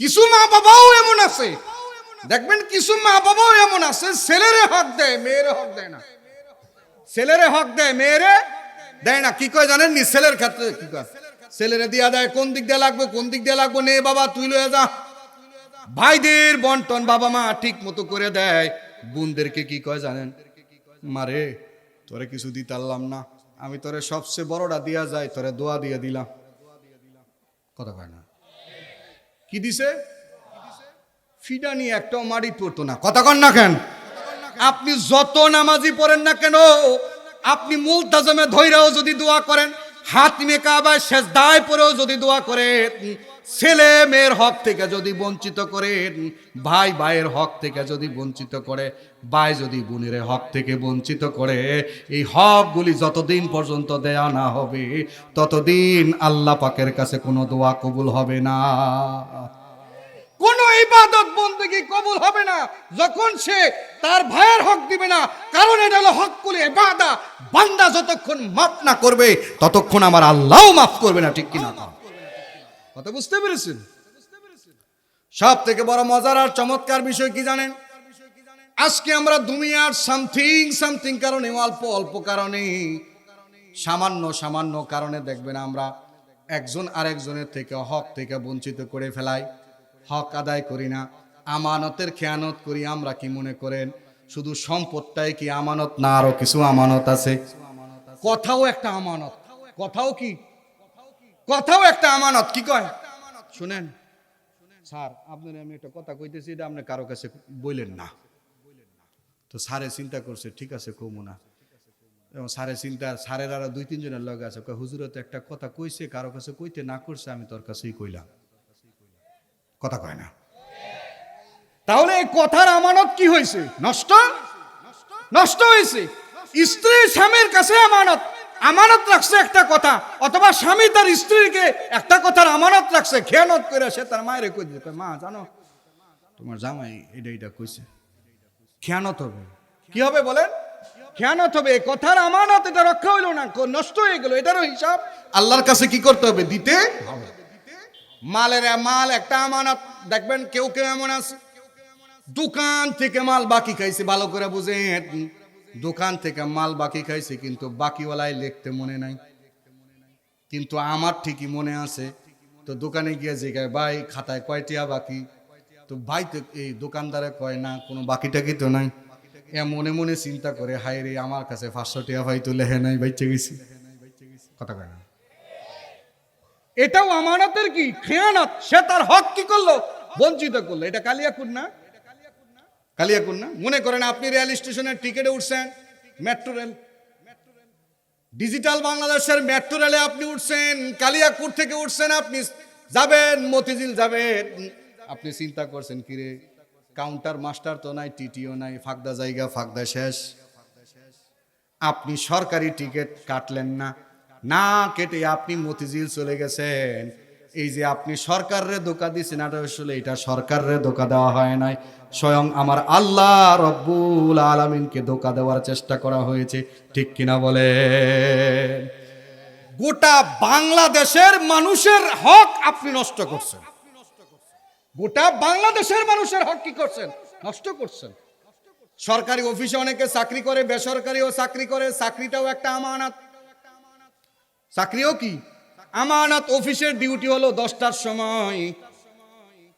কিছু মা বাবাও এমন আছে। দেখবেন, কিছু মা বাবাও এমন আছে, ছেলেরে হক দেয়, মেয়েরে হক দেয় না। ছেলেরে হক দেয়, মেয়েরে দেয় না। কি কয় জানেন নি ছেলের ক্ষেত্রে কি কয়? ছেলেরে দিয়া দেয়, কোন দিক দিয়ে লাগবে, কোন দিক দিয়ে লাগবে? নে বাবা, তুই লয়ে যা। ভাইদের বন্টন বাবা মা ঠিক মতো করে দেয়। বোনদেরকে কি কয় জানেন? মারে তোরে কিছু দিতে পারলাম না। আমি তোরে সবচেয়ে বড়টা দিয়া যায় তোরে দোয়া দিয়ে দিলাম। কথা কয় না। কি দিছে? ফিডা নিয়ে একটাও মারি পড়তো না। কথা কন না কেন? আপনি যত নামাজি পড়েন না কেন, আপনি মূল তাজমে ধৈরাও যদি দোয়া করেন হাত মেকাবায় শেষ দায় পরেও যদি দোয়া করে ছেলে মেয়ের হক থেকে যদি বঞ্চিত করেন ভাই ভাইয়ের হক থেকে যদি বঞ্চিত করে ভাই যদি বোনের হক থেকে বঞ্চিত করে, এই হকগুলি যতদিন পর্যন্ত দেয়া না হবে, ততদিন আল্লাহ পাকের কাছে কোনো দোয়া কবুল হবে না। কোন ইবাদত বন্দেগি কবুল হবে না যখন সে তার ভাইয়ের হক দিবে না। কারণ এটা হলো হক করে বাদা বান্দা যতক্ষণ মাফ না করবে, ততক্ষণ আমার আল্লাহও মাফ করবে না, ঠিক কিনা কথা? বুঝতে পেরেছেন? সব থেকে বড় মজার আর চমৎকার বিষয় কি জানেন? আজকে আমরা দুনিয়ার সামথিং সামথিং কারণে, অল্প অল্প কারণে, সামান্য সামান্য কারণে দেখবেন আমরা একজন আরেকজনের থেকে হক থেকে বঞ্চিত করে ফেলাই, হক আদায় করি না, আমানতের খেয়ানত করি, আমরা কি মনে করেন? শুধু সম্পদটাই কি আমানত না আরও কিছু আমানত আছে? কথাও একটা আমানত। কথাও কি? কথাও একটা আমানত, কি কয়? শুনেন। স্যার, আপনার আমি একটা কথা কইতেছি, এটা আপনি কারও কাছে বললেন না। তো স্যারে চিন্তা করছে ঠিক আছে কমু না এবং স্যারে চিন্তা স্যারের আরও দুই তিনজনের লগে আছে। কয়, হুজুরে একটা কথা কইছে কারও কাছে কইতে না করছে আমি তোর কাছেই কইলাম। কথা কয় না। তাহলে এই কথার আমানত কি হয়েছে নষ্ট? নষ্ট হয়েছে স্ত্রী স্বামীর কাছে আমানত। আমানত রাখছে একটা কথা অথবা স্বামী তার স্ত্রীকে একটা কথার আমানত রাখছে খেয়ানত করে সে তার মায়ের কই দিতে মা জানো তোমার জামাই এটা এটা কইছে। খেয়ানত হবে। কি হবে বলেন? খেয়ানত হবে কথার আমানত এটা রক্ষা হইল না নষ্ট হয়ে গেল এটারও হিসাব। আল্লাহর কাছে কি করতে হবে? দিতে হবে। মালের মাল একটা আমানত দেখবেন কেউ কেউ এমন আছে দোকান থেকে মাল বাকি খাইছে ভালো করে বুঝেন। দোকান থেকে মাল বাকি খাইছে কিন্তু বাকিওয়ালায় লিখতে মনে নাই। কিন্তু আমার ঠিকই মনে আছে তো দোকানে গিয়ে জিগায় ভাই খাতায় কয়টিয়া বাকি? তো ভাই তো এই দোকানদারে কয় না কোনো বাকি টাকি তো নাই। মনে মনে চিন্তা করে হাই রে, আমার কাছে পাঁচশো টিয়া ভাই তো লেহে নাই বাইচে গেছি। কথা কয় না। এটাও আমানতের কি? খেয়ানত। সে তার হক কি করল? বঞ্চিত করল। এটা কালিয়াকুর না? কালিয়াকুর না? মনে করেন আপনি রেল স্টেশনের টিকিটে উঠছেন, মেট্রো রেল। ডিজিটাল বাংলাদেশের মেট্রো রেলে আপনি উঠছেন কালিয়াকুর থেকে উঠছেন, আপনি যাবেন, মতিঝিল যাবেন। আপনি চিন্তা করছেন কিরে কাউন্টার মাস্টার তো নাই, টিটিও নাই, ফাঁকদা জায়গা, ফাঁকদা শেষ। আপনি সরকারি টিকিট কাটলেন না। না কেটে আপনি মতিঝিল চলে গেছেন। এই যে আপনি সরকারের ধোকা দিচ্ছেন এটা আসলে এটা সরকারের ধোকা দেওয়া হয় নাই। স্বয়ং আমার আল্লাহ রব্বুল আলমিনকে ধোকা দেওয়ার চেষ্টা করা হয়েছে। ঠিক কিনা বলে গোটা বাংলাদেশের মানুষের হক আপনি নষ্ট করছেন। গোটা বাংলাদেশের মানুষের হক কি করছেন? নষ্ট করছেন। সরকারি অফিসে অনেকে চাকরি করে, বেসরকারিও চাকরি করে, চাকরিটাও একটা আমানত। চাকরিও কি? আমানত অফিসের ডিউটি হলো দশটার সময়।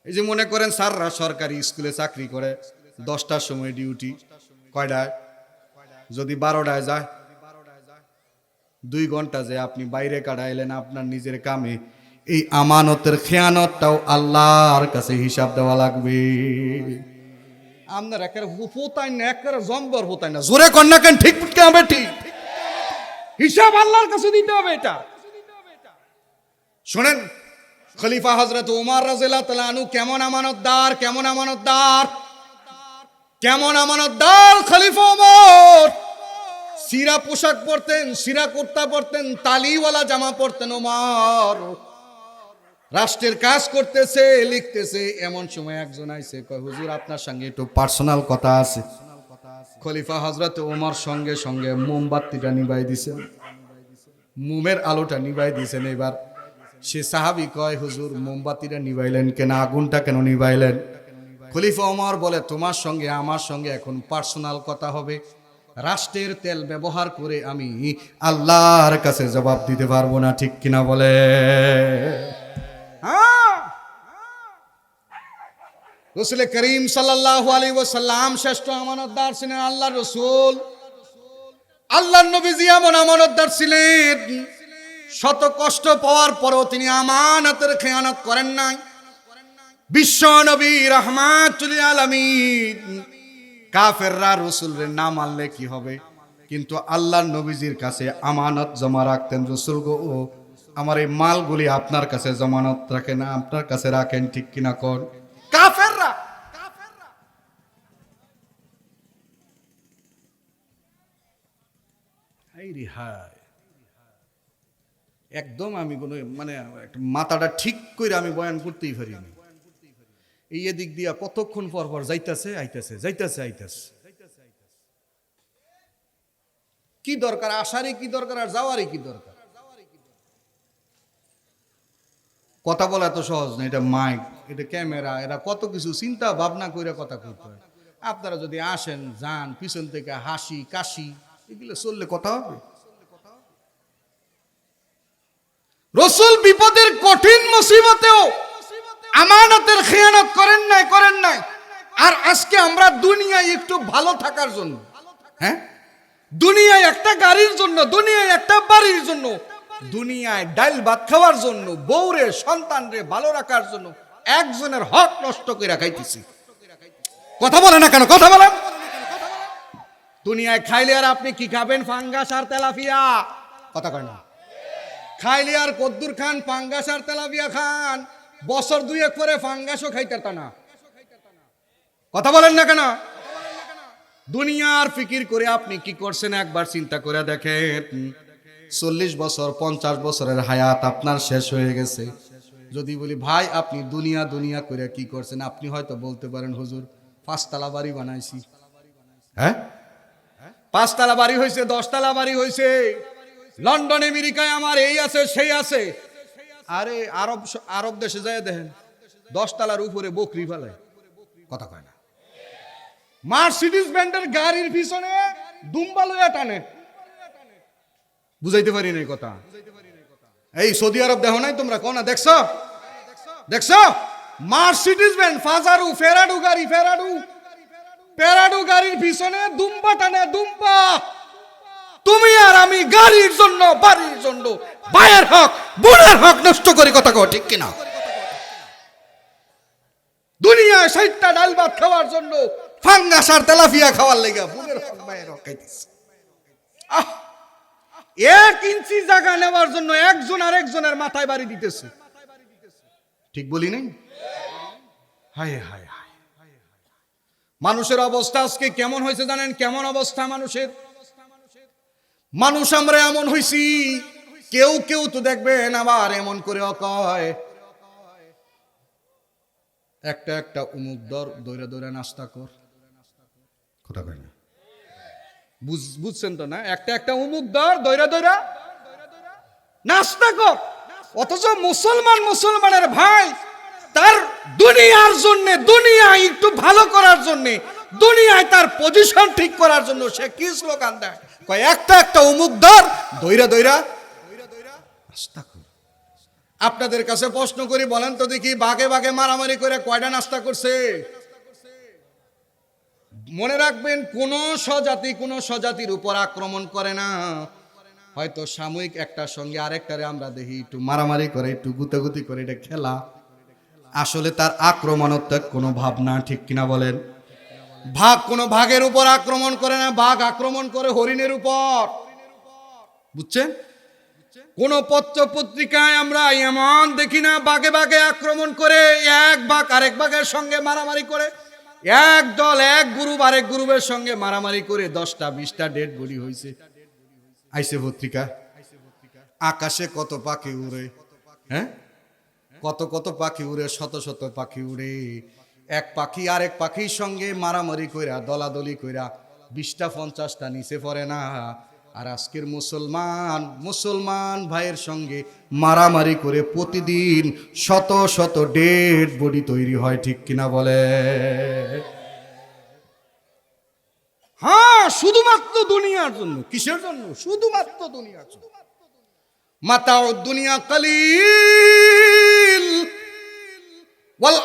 এই যে মনে করেন স্যাররা সরকারি স্কুলে চাকরি করে, দশটার সময় ডিউটি। কয়টায়? যদি বারোটায় যায়। দুই ঘণ্টা যে আপনি বাইরে কাটাইলেন আপনার নিজের কামে। এই আমানতের খেয়ানতটাও আল্লাহর কাছে হিসাব দেওয়া লাগবে। আপনার একেবারে হোতাই না একেবারে জম্বর হোতাই না। জোরে কন্যা কেন, ঠিক ফুটকে হবে, ঠিক। হিসাব আল্লাহর কাছে দিতে হবে এটা। শোনেন, খলিফা হজরত উমার রাজিল্লাহ তালু কেমন আমানতদার কেমন আমানতদার কেমন আমানতদার খলিফা উমর। সিরা পোশাক পরতেন, সিরা কুর্তা পরতেন, তালিওয়ালা জামা পরতেন ওমর রাষ্ট্রের কাজ করতেছে, লিখতেছে। এমন সময় একজন আইছে, কয়, হুজুর, আপনার সঙ্গে একটু পার্সোনাল কথা আছে। খলিফা হজরত ওমর সঙ্গে সঙ্গে মোমবাতিটা নিবাই দিছেন মোমের আলোটা নিবাই দিছেন এবার। সে সাহাবি কয়, হুজুর, মোমবাতিটা নিভাইলেন কেন? আগুনটা কেন নিভাইলেন খলিফা ওমর বলে, তোমার সঙ্গে, আমার সঙ্গে এখন পার্সোনাল কথা হবে। রাষ্ট্রের তেল ব্যবহার করে আমি আল্লাহর কাছে জবাব দিতে পারব না, ঠিক কিনা বলে হ্যাঁ রসুল করিম সাল্লাহ আলী ওসাল্লাম শ্রেষ্ঠ আমানতদার ছিলেন আল্লাহ রসুল। আল্লাহ নবীজি এমন আমানতদার ছিলেন, শত কষ্ট পাওয়ার পরও তিনি আমানতের খেয়ানত করেন নাই। বিশ্ব নবী রহমাতুল আলমিন। কাফেররা রসুলের নাম আনলে কি হবে? কিন্তু আল্লাহ নবীজির কাছে আমানত জমা রাখতেন রসুল গো আমার এই মালগুলি আপনার কাছে জমানত রাখেন, আপনার কাছে রাখেন, ঠিক কিনা কর কাফেররা। একদম আমি কোনো মানে মাথাটা ঠিক করে আমি বয়ান করতেই পারিনি। এই এদিক দিয়া কতক্ষণ পর পর যাইতাছে, আইতাছে যাইতাছে, আইতাছে। কি দরকার? আসারই কি দরকার? আর যাওয়ারই কি দরকার? কথা বলা এত সহজ না, এটা মাইক এটা ক্যামেরা এরা কত কিছু চিন্তা ভাবনা করে কথা করতে হয়। আপনারা যদি আসেন, যান, পিছন থেকে হাসি, কাশি, এগুলো চললে কথা হবে। রসুল বিপদের কঠিন মুসিবতেও আমানতের খেয়ানত করেন নাই করেন নাই। আর আজকে আমরা দুনিয়ায় একটু ভালো থাকার জন্য হ্যাঁ? দুনিয়ায় একটা গাড়ির জন্য, দুনিয়ায় একটা বাড়ির জন্য দুনিয়ায় ডাল ভাত খাওয়ার জন্য, বউরে, সন্তানরে ভালো রাখার জন্য একজনের হক নষ্ট করে খাইতেছি। কথা বলে না কেন? কথা বলেন। দুনিয়ায় খাইলে আর আপনি কি খাবেন? ফাঙ্গাস আর তেলাপিয়া। কথা কয় না। খাইলে আর কদ্দুর খান, ফাঙ্গাস আর তেলাপিয়া খান। বছর দুয়েক পরে ফাঙ্গাসও খাইতে না। কথা বলেন না কেন? দুনিয়ার ফিকির করে আপনি কি করছেন? একবার চিন্তা করে দেখেন। চল্লিশ বছর, পঞ্চাশ বছরের হায়াত আপনার শেষ হয়ে গেছে। যদি বলি, ভাই, আপনি দুনিয়া দুনিয়া করে কি করছেন? আপনি হয়তো বলতে পারেন, হুজুর, পাঁচতলা বাড়ি বানাইছি। হ্যাঁ? পাঁচতলা বাড়ি হয়েছে দশতলা বাড়ি হয়েছে লন্ডন, আমেরিকায় আমার এই আছে, সেই আছে। আরে, আরব আরব দেশে যায় দেখেন, দশতলার উপরে বকরি ফেলায় কথা কয় না। মার্সিডিস ব্যান্ডের গাড়ির পিছনে দুম্বা লইয়া টানে। বুঝাইতে পারি নাই কথা। এই সৌদি আরব দেখো নাই তোমরা কোনা দেখছ? দেখছ? মার্সিডিস ব্যান্ড ফাজারু, ফেরাডু গাড়ি, ফেরাডু। প্যারাডু গাড়ির পিছনে দুম্বা টানে দুম্বা। তুমি আর আমি গাড়ির জন্য, বাড়ির জন্য, ভাইয়ের হক, বোনের হক নষ্ট করে কথা কও, ঠিক কিনা? দুনিয়ায় ষাটটা ডাল ভাত খাওয়ার জন্য ফাঙ্গাস আর তেলাফিয়া খাওয়ার লেগে বোনের হক, ভাইয়ের হক খাইতেছে। আহ! এক ইঞ্চি জায়গা নেওয়ার জন্য একজন আর একজনের মাথায় বাড়ি দিতেছে। ঠিক বলি নাই? হায় হায় মানুষের অবস্থা আজকে কেমন হয়েছে জানেন? কেমন অবস্থা মানুষের? মানুষ আমরা এমন হইছি, কেউ কেউ তো দেখবেন আবার এমন করে কয়। একটা একটা উমুক দর দৌড়ে দৌড়ে নাস্তা কর। কথা না। বুঝছেন তো না? একটা একটা উমুক দর দৌড়া দৌড়া নাস্তা কর। অথচ মুসলমান, মুসলমানের ভাই, তার দুনিয়ার জন্য, দুনিয়া একটু ভালো করার জন্য, দুনিয়ায় তার পজিশন ঠিক করার জন্য সে কি স্লোগান দেয়? কয়, একটা একটা উমুক ধর দইরা দইরা। নাস্তা কর। আপনাদের কাছে প্রশ্ন করি, বলেন তো দেখি বাগে বাগে মারামারি করে কয়টা নাস্তা করছে? মনে রাখবেন, কোন স্বজাতি কোন স্বজাতির উপর আক্রমণ করে না। হয়তো সাময়িক একটা সঙ্গে আরেকটারে আমরা দেখি, একটু মারামারি করে, একটু গুতাগুতি করে, এটা খেলা। আসলে তার আক্রমণাত্মক কোনো ভাবনা ঠিক কিনা বলেন? ভাগ কোনো ভাগের উপর আক্রমণ করে না বাঘ আক্রমণ করে হরিণের উপর। বুঝছেন? কোন পত্র পত্রিকায় আমরা এমন দেখি না বাঘে বাঘে আক্রমণ করে, এক বাঘ আরেক বাঘের সঙ্গে মারামারি করে এক দল, এক গ্রুপ, আরেক গ্রুপের সঙ্গে মারামারি করে দশটা, বিশটা ডেট গুলি হয়েছে আইসে পত্রিকা? আকাশে কত পাখি উড়ে? হ্যাঁ? কত কত পাখি উড়ে, শত শত পাখি উড়ে। এক পাখি আরেক পাখির সঙ্গে মারামারি কইরা, দলাদলি কইরা, বিশটা, পঞ্চাশটা নিচে পড়ে না। আর আজকের মুসলমান মুসলমান ভাইয়ের সঙ্গে মারামারি করে প্রতিদিন শত শত ডেড বডি তৈরি হয়, ঠিক কিনা বলে? হ্যাঁ শুধুমাত্র দুনিয়ার জন্য। কিসের জন্য? শুধুমাত্র দুনিয়ার জন্য। মাতাও দুনিয়া কালিল, ওয়াল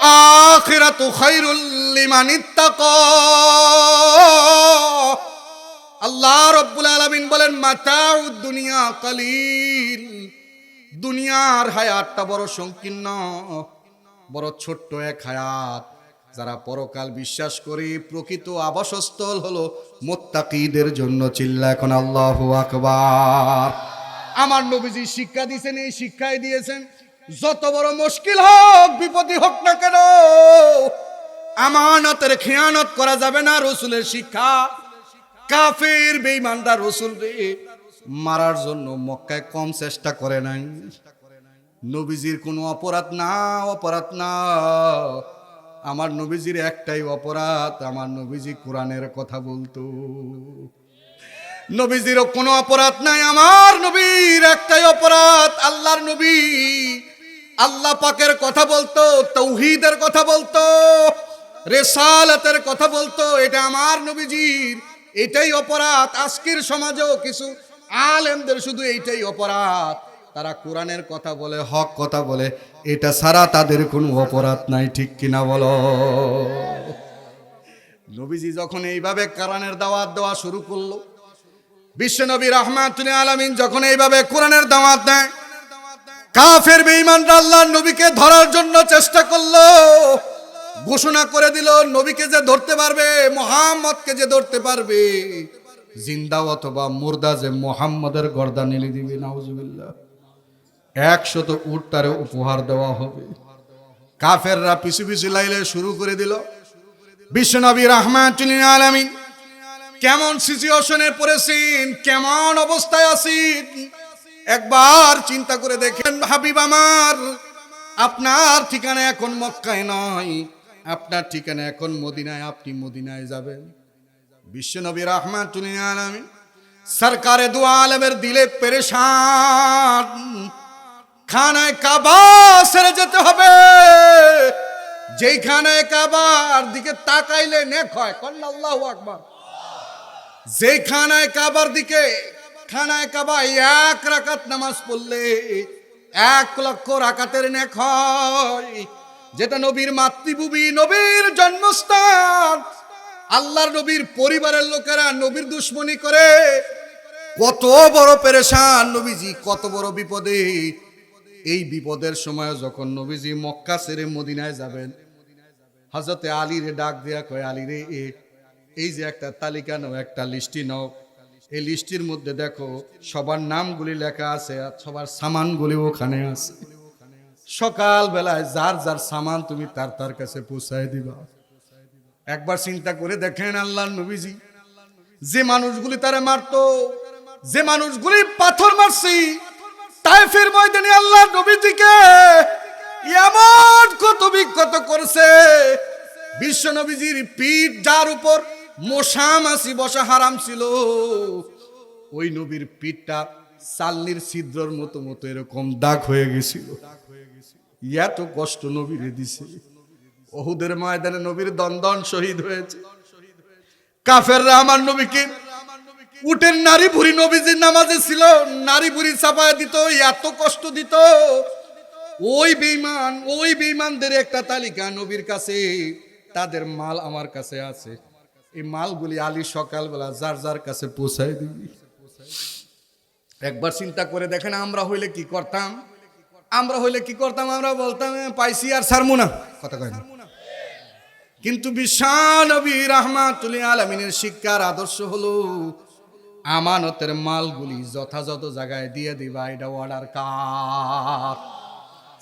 আখিরাতু খায়রুল লিমান ইত্তাকা আল্লাহ রব্বুল আলামিন বলেন, মাতাউ দুনিয়া কালিল। দুনিয়ার হায়াতটা বড় সংকীর্ণ, বড় ছোট্ট এক হায়াত। যারা পরকাল বিশ্বাস করে প্রকৃত আবাসস্থল হলো মোত্তাকিদের জন্য চিল্লা, এখন আল্লাহ আকবার। আমার নবীজি শিক্ষা দিয়েছেন, এই শিক্ষাই দিয়েছেন, যত বড় মুশকিল হোক, বিপদই হোক না কেন, আমানতের খেয়ানত করা যাবে না রসুলের শিক্ষা। কাফের বেঈমানদার রসুল রে মারার জন্য মক্কায় কম চেষ্টা করে নাই। নবীজির কোনো অপরাধ না অপরাধ না। আমার নবীজির একটাই অপরাধ, আমার নবীজি কোরআনের কথা বলতো। নবীজিরও কোনো অপরাধ নাই, আমার নবীর একটাই অপরাধ, আল্লাহর নবী। আল্লাহ পাকের কথা বলতো, তৌহিদের কথা বলতো, রেসালতের কথা বলতো, এটা আমার নবীজির এটাই অপরাধ। আজকের সমাজেও কিছু আলেমদের শুধু এইটাই অপরাধ। তারা কোরআনের কথা বলে, হক কথা বলে। এটা সারা তাদের কোনো অপরাধ নাই, ঠিক কিনা বলো? নবীজি যখন এইভাবে কোরআনের দাওয়াত দেওয়া শুরু করল, বিশ্বনবী রহমাতুল আলমিন যখন এইভাবে কোরআনের দাওয়াত দেয়, কাফের বেঈমানরা আল্লাহর নবীকে ধরার জন্য চেষ্টা করল। ঘোষণা করে দিল, নবীকে যে ধরতে পারবে, মোহাম্মদকে যে ধরতে পারবে, জিন্দা অথবা মুর্দা যে মোহাম্মদের গর্দা নিলে দিবে, নাউজুবিল্লাহ। একশত উট উপহার দেওয়া হবে। কাফেররা পিছু পিছু লাইলে শুরু করে দিল, বিশ্বনবী রহমাতুল আলমিন, কেমন সিচুয়েশনে পড়েছেন, কেমন অবস্থায় আছেন? একবার চিন্তা করে দেখেন, হাবিব আমার, আপনার ঠিকানা এখন মক্কায় নয় আপনার ঠিকানা এখন মদিনায়, আপনি মদিনায় যাবেন। বিশ্বনবী আলামিন সরকারে দু আলমের দিলে পেরেশান। খানায় কাবা সেরে যেতে হবে। যেইখানে কাবার দিকে তাকাইলে নেক হয় কন্যা আল্লাহ আকবার। যে খানায় কাবার দিকে, খানায় কাবা এক রাকাত নামাজ পড়লে এক লক্ষ রাকাতের নেক হয়। যেটা নবীর মাতৃভূমি, নবীর জন্মস্থান। আল্লাহর নবীর পরিবারের লোকেরা নবীর দুশ্মনী করে। কত বড় পেরেশান নবীজি, কত বড় বিপদে। এই বিপদের সময় যখন নবীজি মক্কা ছেড়ে মদিনায় যাবেন হজরতে আলীরে ডাক দেয়া কয়, আলীরে, এ, এই যে একটা তালিকা নাও, একটা লিস্টি নাও। এই লিস্টির মধ্যে দেখো, সবার নামগুলি লেখা আছে আর সবার সামানগুলি ওখানে আছে। সকাল বেলায় যার যার সামান তুমি তার তার কাছে পৌঁছায় দিবা। একবার চিন্তা করে দেখেন আল্লাহ নবীজি, যে মানুষগুলি তারা মারতো, যে মানুষগুলি পাথর মারছি, তাইফের ময়দানে আল্লাহ নবীজিকে এমন কত বিক্ষত করছে। বিশ্ব নবীজির পিঠ যার উপর মশা মাসি বসা হারাম ছিল, ওই নবীর পিঠটা চালনির ছিদ্রর মতো মতো এরকম দাগ হয়ে গেছিল। এত কষ্ট নবীরে দিছে। ওহুদের ময়দানে নবীর দন্দন শহীদ হয়েছে। কাফেররা আমার নবীকে উটের নারী ভুরি নবীজির নামাজে ছিল নারী ভুরি চাপায় দিত, এত কষ্ট দিত। ওই বেঈমান, ওই বেঈমানদের একটা তালিকা, নবীর কাছে, তাদের মাল আমার কাছে আছে। এই মালগুলি আলী সকালবেলা যার যার কাছে পৌঁছায় দিবি। একবার চিন্তা করে দেখেন আমরা হইলে কি করতাম? আমরা হইলে কি করতাম আমরা? বলতাম "এ, পাইছি আর সারমু না। কথা কয় কিন্তু বিশ্বনবী রহমাতুল আলমিনের শিক্ষার আদর্শ হলো আমানতের মালগুলি যথাযথ জায়গায় দিয়ে দিবা এটা অর্ডার কার?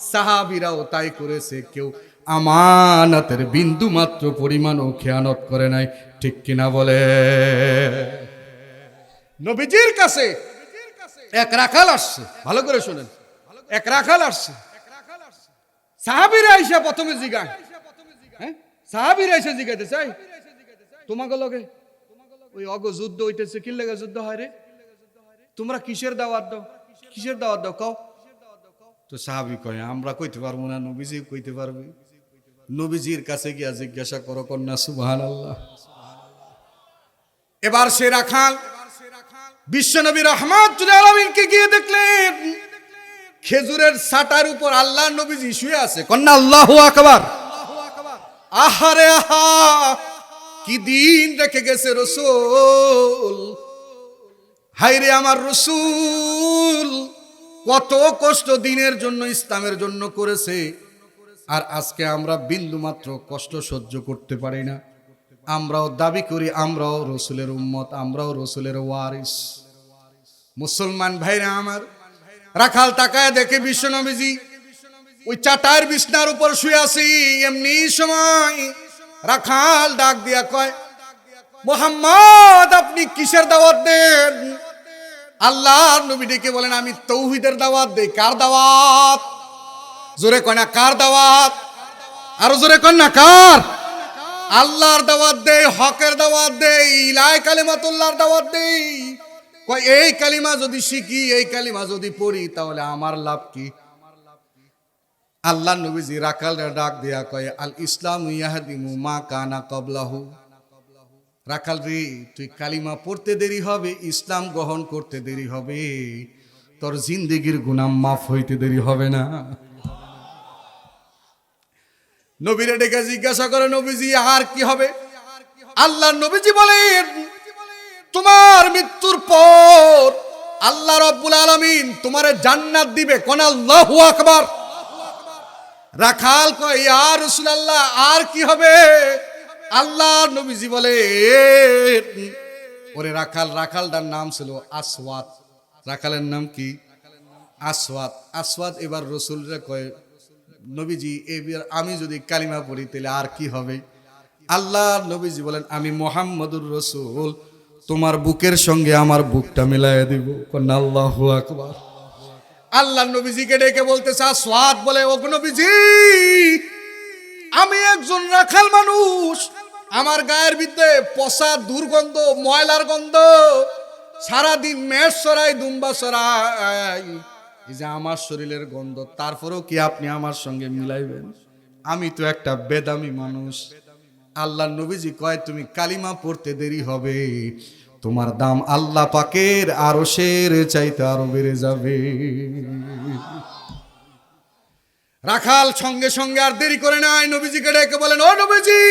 সাহাবিরাও তাই করেছে কেউ আমানতের বিন্দু মাত্র পরিমাণও খেয়ানত করে নাই ঠিক কিনা বলে? নবীজির কাছে এক রাখাল আসছে ভালো করে শোনেন। এক রাখাল আসছে। সাহাবিরা প্রথমে জিগায়। হ্যাঁ? সাহাবিরা আইসা জিগাইতে চাই তোমাকে লগে ওই অগ যুদ্ধ হইতেছে কি লেগে যুদ্ধ হয় রে? তোমরা কিসের দাওয়াত দাও? কিসের দাওয়াত দাও? কও। তো সাহাবি কয়, আমরা কইতে পারব না, নবীজি কইতে পারবে। নবীজির কাছে গিয়া জিজ্ঞাসা করো, কন্যা সুবহান আল্লাহ এবার সে রাখাল, বিশ্বনবী আলমিনকে গিয়ে দেখলেন। খেজুরের সাটার উপর আল্লাহ নবীজি শুয়ে আছে। কন্যা আল্লাহ আকবার। আহারে আহা, কি দিন রেখে গেছে রসুল। হাইরে আমার রসুল, কত কষ্ট দিনের জন্য, ইসলামের জন্য করেছে। আর আজকে আমরা বিন্দু মাত্র কষ্ট সহ্য করতে পারি না। আমরাও দাবি করি, আমরাও রসুলের উম্মত, আমরাও রসুলের ওয়ারিস। মুসলমান ভাইরা আমার রাখাল তাকায় দেখে বিশ্বনবীজি ওই চাটার বিছনার উপর শুয়ে আছি, এমনি সময় রাখাল ডাক দিয়া কয়, মোহাম্মদ, আপনি কিসের দাওয়াত দেন? আল্লাহ নবী ডেকে বলেন, আমি তৌহিদের দাওয়াত দেই, কার দাওয়াত? জোরে কয় না, কার দাওয়াত? আরও জোরে কয় না, কার? আল্লাহর দাওয়াত দেই, হকের দাওয়াত দেই ইলাই কালিমাতুল্লাহর দাওয়াত দেই। কয়, এই কালিমা যদি শিখি, এই কালিমা যদি পড়ি, তাহলে আমার লাভ কি? আল্লাহ নবীজি রাখাল ডাক দিয়া কয়, আল ইসলাম ইয়াহাদিমু মা কানা কবলাহু রাখাল রে তুই কালিমা পড়তে দেরি হবে, ইসলাম গ্রহণ করতে দেরি হবে। তোর জিন্দিগির গুনাম মাফ হইতে দেরি হবে না। নবীরে ডেকে জিজ্ঞাসা করে, নবীজি, আর কি হবে? আল্লাহ নবীজি বলেন, তোমার মৃত্যুর পর আল্লাহ রব্বুল আলামিন তোমারে জান্নাত দিবে। কোন আল্লাহু আকবার। রাখাল কয়, ইয়া রাসূলুল্লাহ, আর কি হবে? আল্লাহ নবীজি বলে ওরে রাখাল, রাখালটার নাম ছিল আসওয়াত। রাখালের নাম কি? আসওয়াত। আসওয়াত এবার রসুলরা কয়, নবীজি, এবার আমি যদি কালিমা পড়ি, তাহলে আর কি হবে? আল্লাহ নবীজি বলেন, আমি মোহাম্মদুর রসুল। তোমার বুকের সঙ্গে আমার বুকটা মিলাইয়া দিব। কন্যা, আল্লাহ আকবার। আল্লাহ নবীজিকে ডেকে বলতেছে সোয়াদ বলে ও নবীজি, আমি একজন রাখাল মানুষ। আমার গায়ের ভিতরে পচা দুর্গন্ধ, ময়লার গন্ধ, সারাদিন মেষ সরাই দুম্বা সরাই এই যে আমার শরীরের গন্ধ, তারপরেও কি আপনি আমার সঙ্গে মিলাইবেন? আমি তো একটা বেদামি মানুষ। আল্লাহ নবীজি কয়, তুমি কালিমা পড়তে দেরি হবে। তোমার দাম আল্লাহ পাকের আরও শের চাইতে আরও বেড়ে যাবে। রাখাল সঙ্গে সঙ্গে আর দেরি করে নাই নবীজিকে ডেকে বলেন ও নবীজি,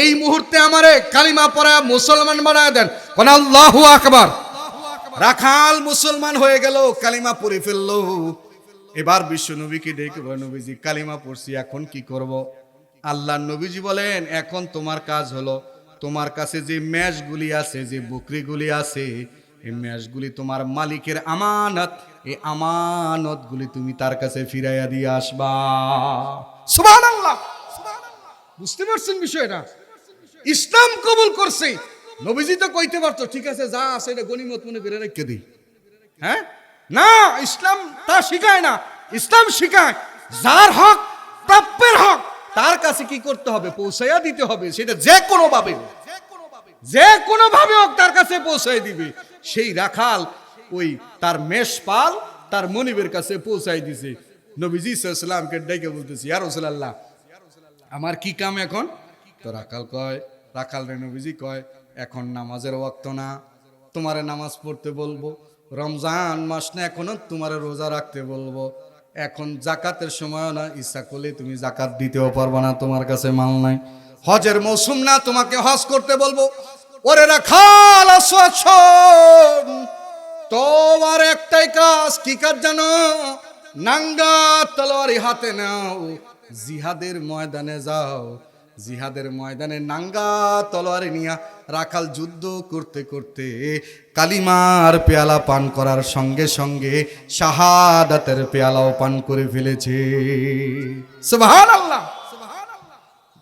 এই মুহূর্তে আমারে কালিমা পড়া মুসলমান বানায় দেন। কোন আল্লাহ আকবার। রাখাল মুসলমান হয়ে গেল, কালিমা পড়ে ফেলল। এবার বিশ্ব নবীকে ডেকে বলে নবীজি, কালিমা পড়ছি, এখন কি করব? আল্লাহ নবীজি বলেন, এখন তোমার কাজ হলো তোমার কাছে যে ম্যাশগুলি আছে, যে বকরিগুলি আছে, এই ম্যাশগুলি তোমার মালিকের আমানত, এই আমানতগুলি তুমি তার কাছে ফিরাইয়া দিয়ে আসবা। বুঝতে পারছেন বিষয়টা? ইসলাম কবুল করছে। নবীজি তো কইতে পারতো, ঠিক আছে, যা আছে এটা গনিমত মনে করে রেখে দিই। হ্যাঁ? না, ইসলাম তা শিখায় না। ইসলাম শিখায়, যার হক, প্রাপ্যের হক। তার কাছে কি করতে হবে? পৌঁছাইয়া দিতে হবে। সেটা যে কোনো ভাবে। যে কোনো ভাবে হোক তার কাছে পৌঁছাই দিবে। সেই রাখাল ওই তার মেষপাল তার মনিবের কাছে পৌঁছাই দিছে। নবীজি সাল্লামকে ডেকে বলতেছি আর রসুল্লাহ আমার কি কাম এখন? তো রাখাল কয়, রাখাল রে নবীজি কয়, এখন নামাজের ওয়াক্ত না। তোমারে নামাজ পড়তে বলব। রমজান মাস না, এখনও তোমারে রোজা রাখতে বলব। এখন জাকাতের সময় না, ইচ্ছা করলে তুমি জাকাত দিতেও পারবা না, তোমার কাছে মাল নাই। হজের মৌসুম না, তোমাকে হজ করতে বলব। ওরে রাখাল তোমার একটাই কাজ, কি কাজ জানো? নাঙ্গা তলোয়ারি হাতে নাও, জিহাদের ময়দানে যাও। জিহাদের ময়দানে নাঙ্গা তলোয়ারি নিয়া রাখাল যুদ্ধ করতে করতে কালিমার পেয়ালা পান করার সঙ্গে সঙ্গে শাহাদাতের পেয়ালাও পান করে ফেলেছে।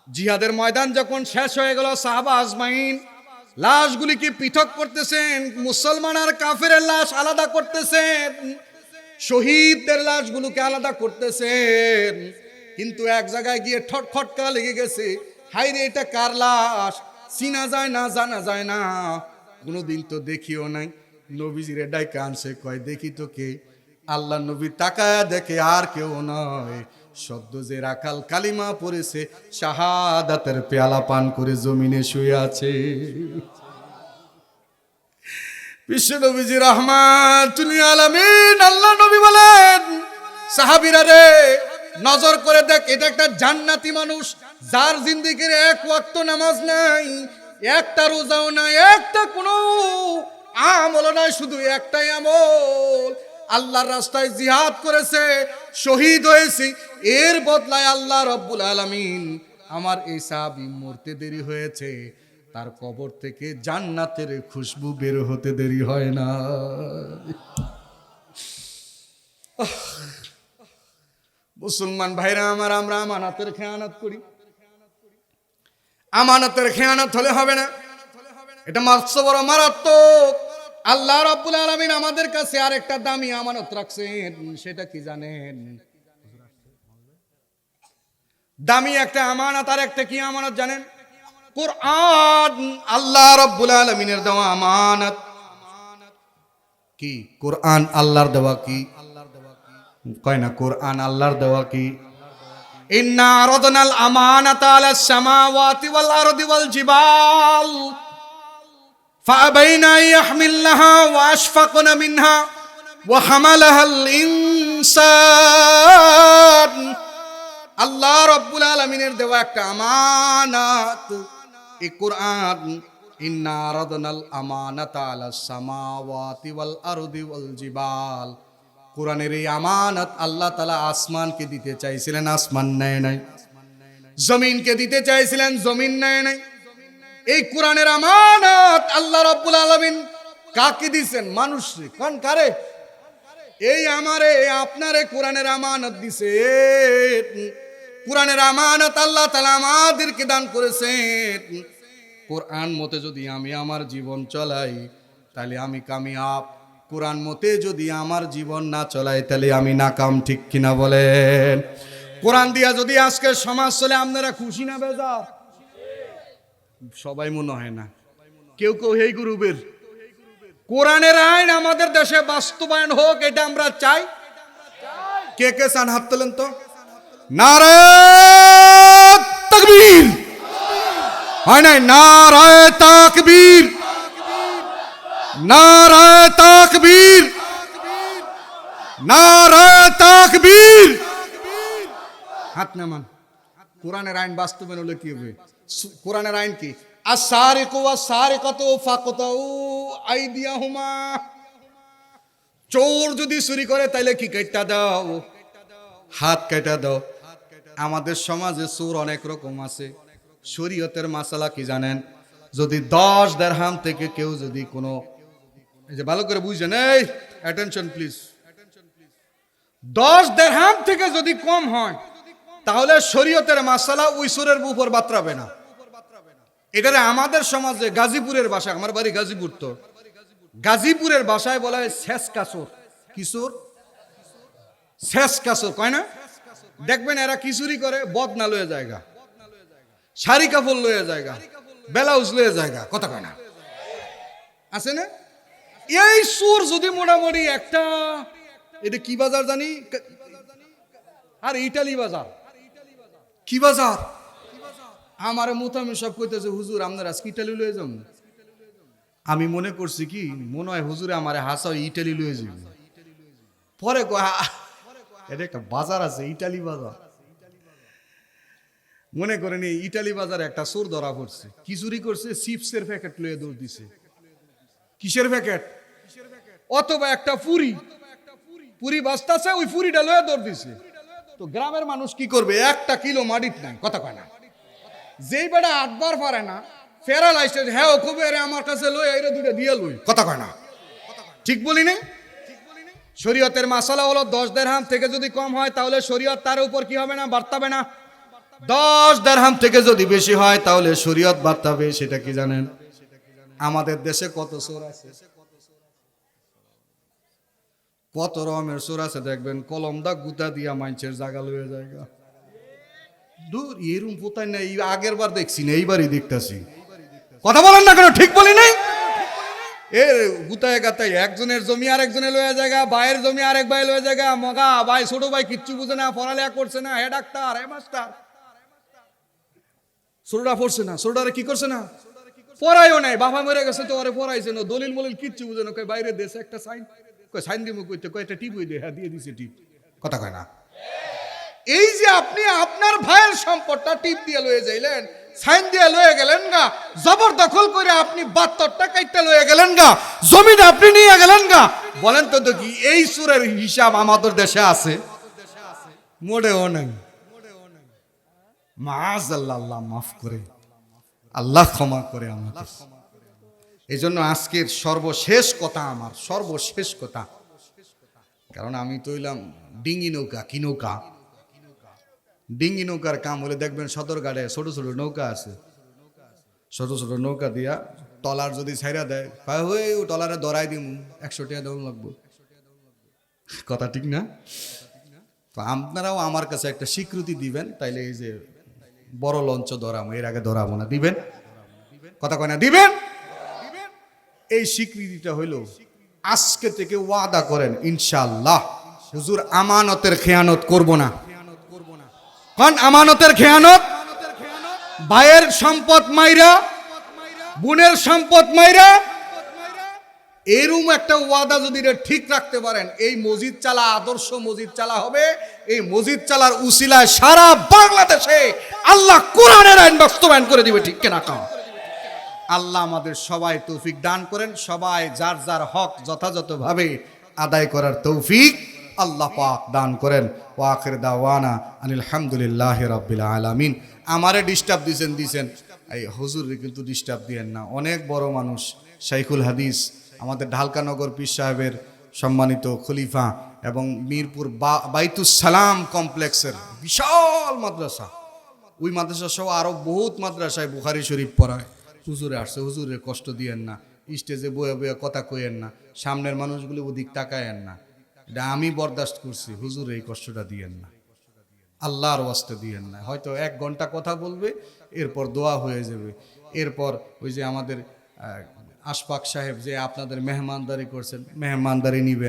জিহাদের ময়দান যখন শেষ হয়ে গেল, সাহাবা আজমাইন লাশগুলিকে পৃথক করতেছেন, মুসলমান আর কাফের লাশ আলাদা করতেছেন, শহীদদের লাশগুলোকে আলাদা করতেছেন। কিন্তু এক জায়গায় গিয়ে ঠটখটকা লেগে গেছে হাই রে এটা কার লাশ? চিনা যায় না, জানা যায় না। কোনোদিন তো দেখিও নাই। নবীজিরে ডাইকা আনছে, কয়, দেখি তো কে? আল্লাহ নবী তাকায়া দেখে, আর কেউ নয়। সদ্য যে রাখাল কালিমা পড়েছে, শাহাদাতের পেয়ালা পান করে জমিনে শুয়ে আছে। বিশ্ব নবীজি রহমান তুমি আলামিন, আল্লাহ নবী বলেন, সাহাবিরা রে, নজর করে দেখ, এটা একটা জান্নাতি মানুষ, যার জিন্দিগির এক ওয়াক্ত নামাজ নাই। একটা রোজাও নাই, একটা কোনো আমল নাই, শুধু একটাই আমল। আল্লাহর রাস্তায় জিহাদ করেছে, শহীদ হয়েছে। এর বদলায় আল্লাহ রব্বুল আলামিন আমার এই সাহাবি মরতে দেরি হয়েছে। তার কবর থেকে জান্নাতের খুশবু বের হতে দেরি হয় না। মুসলমান ভাইরা আমার, আমরা আমানাতের খেয়ানত করি। আমানতের খেয়ানত হলে হবে না। এটা মারছে বড় মারাত্মক। আল্লাহ রাব্বুল আলামিন আমাদের কাছে আরেকটা দামি আমানত রাখছেন, সেটা কি জানেন? দামি একটা আমানত, আর একটা কি আমানত জানেন? কোরআন, আল্লাহ রাব্বুল আলামিনের দেওয়া আমানত। কি? কোরআন আল্লাহর দেওয়া কি? কয় না, কোরআন আল্লাহর দেওয়া কি? ইন্না আরাদনাল আমানাতা আলাস সামাওয়াতি ওয়াল আরদি ওয়াল জিবাল فأبين أن يحملنها وأشفقن منها وحملها الإنسان আল্লাহ রব্বুল আলমিনের দেওয়া একটা আমানাত এই কোরআন ইন্না রাদনাল আমানাত আলা সামাওয়াতি ওয়াল আরদি ওয়াল জিবাল কোরআনের এই আমানত আল্লাহ তালা আসমানকে দিতে চাইছিলেন, আসমান নেয় নাই। জমিনকে দিতে চাইছিলেন, জমিন নেয় নাই। এই কোরআনের আমানত আল্লাহ রব্বুল আলমিন কাকে দিছেন? মানুষ কোন কারে? এই আমারে আপনারে কোরআনের আমানত দিছে কোরআনের আমানত আল্লাহ তালা আমাদেরকে দান করেছেন। কোরআন মতে যদি আমি আমার জীবন চলাই, তাহলে আমি কামিয়াব। কোরআন মতে যদি আমার জীবন না চলাই তাহলে আমি নাকাম, ঠিক কিনা বলেন? কোরআন দিয়া যদি আজকে সমাজ চলে, আপনারা খুশি না বেজার? সবাই মনে হয় না। কেউ কেউ হেই গ্রুপের কোরআনের আইন আমাদের দেশে বাস্তবায়ন হোক, এটা আমরা চাই। কে কে চান হাত তোলেন তো? নারায় তাকবীর। হয় নাই? নারায় তাকবীর। নারায় তাকবীর। নারায় তাকবীর। হাত নামান। কোরআনের আইন বাস্তবায়ন হলে কি হবে? কোরআনের আইন কি? আর সারে কোয়া সারে কত ফাকতাও আইডিয়া হুমা চোর যদি চুরি করে, তাইলে কি কেটটা দাও? হাত কেটে দাও। আমাদের সমাজে চোর অনেক রকম আছে। শরীয়তের মাসালা কি জানেন? যদি দশ দেড়হাম থেকে কেউ যদি কোনো যে ভালো করে বুঝছেন, এই অ্যাটেনশন প্লিজ দশ দেড়হাম থেকে যদি কম হয়, তাহলে শরীয়তের মাসালা ওই সুরের উপর বাতরাবে না। এটারে আমাদের সমাজে গাজীপুরের ভাষা আমার বাড়ি গাজীপুর তো, গাজীপুরের বাসায় বলা হয় শেষ কাসর। কিশোর? শেষ কাসর, কয় না? দেখবেন এরা কিশোরি করে, বদনা লয়ে জায়গা। শাড়ি কাপড় লয়ে জায়গা। ব্লাউজ লয়ে জায়গা, কথা কয় না? আছে না? এই সুর যদি মোটামুটি একটা এটা কি বাজার জানি? আর ইটালি বাজার। কি বাজার? আমার মুতামি সব কইতেছে হুজুর আপনার আজকে ইটালি লয়ে যান। আমি মনে করছি কি মনে হয় হুজুরে আমার হাসা ইটালি লয়ে যাবে পরে এটা একটা বাজার আছে ইটালি বাজার। মনে করেন ইটালি বাজারে একটা চোর ধরা পড়ছে। কি চুরি করছে? চিপসের প্যাকেট লয়ে দৌড় দিছে। কিসের প্যাকেট? অথবা একটা পুরি পুরি বাস্তাছে ওই পুরিটা লয়ে দৌড় দিছে। তো গ্রামের মানুষ কি করবে? একটা কিলো মাটিত নাই কথা কয় না। যেই বেটা আটবার পারে না ফেরালাইসেস হ্যাঁ ও খুব এরে আমার কাছে লই এরে দুটো দিয়ে লই। কথা কয় না। ঠিক বলি নাই শরীয়তের মাসালা হলো দশ দেড়হাম থেকে যদি কম হয় তাহলে শরীয়ত তার উপর কি হবে না বার্তাবে না? দশ দেড়হাম থেকে যদি বেশি হয় তাহলে শরীয়ত বার্তাবে সেটা কি জানেন? আমাদের দেশে কত চোর আছে? কত রকমের চোর আছে, দেখবেন কলম দা গুতা দিয়া মাইনছের জায়গা লয়ে জায়গা দূর, এরম পোতাই না আগের বার দেখছি না, এইবারই দেখতাছি। কথা বলেন না কেন, ঠিক বলি নাই? এর গুতায় গাতায়, একজনের জমি আরেকজনে লয়ে জায়গা ভাইয়ের জমি আরেক ভাই লয়ে জায়গা মগা, ভাই ছোট ভাই কিচ্ছু বুঝে না, পড়ালেখা করছে না, হে ডাক্তার, হে মাস্টার। ছোটরা পড়ছে না, ছোটরা কি করছে না? পড়াইও নাই বাবা মরে গেছে তো ওরে পড়াইছে না, দলিল মলিল কিচ্ছু বুঝে না বাইরে দেশে একটা সাইন সাইন দিমু কইতে কই একটা টিপ হই দে হ্যাঁ দিয়ে দিছে টিপ। কথা কয় না। এই যে আপনি আপনার ভাইয়ের সম্পদটা টিপ দিয়ে লয়ে যাইলেন সাইন দিয়ে লয়ে গেলেন গা জবরদখল করে আপনি বাত্তরটা কাইটটা লয়ে গেলেন গা জমিটা আপনি নিয়ে গেলেন গা। বলেন তো দেখি এই সুরের হিসাব আমাদের দেশে আছে? মোড়েও নাই। মাজ আল্লাহ আল্লাহ মাফ করে আল্লাহ ক্ষমা করে আমাকে এই জন্য আজকের সর্বশেষ কথা আমার, সর্বশেষ কথা। কারণ আমি তো হইলাম ডিঙ্গি নৌকা, কি নৌকা? ডিঙ্গি নৌকার কাম হলে দেখবেন সদরঘাটে ছোট ছোট নৌকা আছে। ছোট ছোট নৌকা দিয়া টলার যদি ছাইরা দেয় হয়ে টলারে ধরাই দিম, একশো টাকা দেওয়া লাগবো। কথা ঠিক না? তো আপনারাও আমার কাছে একটা স্বীকৃতি দিবেন, তাইলে এই যে বড় লঞ্চ ধরাবো, এর আগে ধরাবো না, দিবেন? কথা কয় না, দিবেন? এই স্বীকৃতিটা হইল, আজকে থেকে ওয়াদা করেন ইনশাল্লাহ হুজুর, আমানতের খেয়ানত করব না। কোন আমানতের খেয়ানত, ভাইয়ের সম্পদ মাইরা, বোনের সম্পদ মাইরা এরম একটা ওয়াদা যদি ঠিক রাখতে পারেন, এই মসজিদ চালা, আদর্শ মসজিদ চালা হবে, এই মসজিদ চালার উসিলায় সারা বাংলাদেশে আল্লাহ কোরআনের আইন বাস্তবায়ন করে দিবে, ঠিক কেনা কাম আল্লাহ আমাদের সবাই তৌফিক দান করেন। সবাই যার যার হক যথাযথভাবে আদায় করার তৌফিক আল্লাহ পাক দান করেন। ওয়াখির দাওয়ানা আনিল হামদুলিল্লাহ রাব্বিল আলামিন। আমারে ডিস্টার্ব দিছেন দিছেন। এই হুজুর কিন্তু ডিস্টার্ব দিয়েন না। অনেক বড় মানুষ। শাইখুল হাদিস, আমাদের ঢালকানগর পীর সাহেবের সম্মানিত খলিফা এবং মিরপুর সালাম কমপ্লেক্সের বিশাল মাদ্রাসা। ওই মাদ্রাসা সহ আরও বহুত মাদ্রাসায় বুখারি শরীফ পড়ায়। হুজুরে আসছে, হুজুরের কষ্ট দিয়েন না, স্টেজে বয়ে বয়ে কথা কইেন না, সামনের মানুষগুলো ওদিক তাকায়েন না। এটা আমি বরদাস্ত করছি, হুজুর এই কষ্টটা দিয়েন না। আল্লাহর ওয়াস্তে দিয়েন না। হয়তো এক ঘণ্টা কথা বলবে, এরপর দোয়া হয়ে যাবে। এরপর ওই যে আমাদের আশফাক সাহেব যে আপনাদের মেহমানদারি করছেন, মেহমানদারি নিবেন।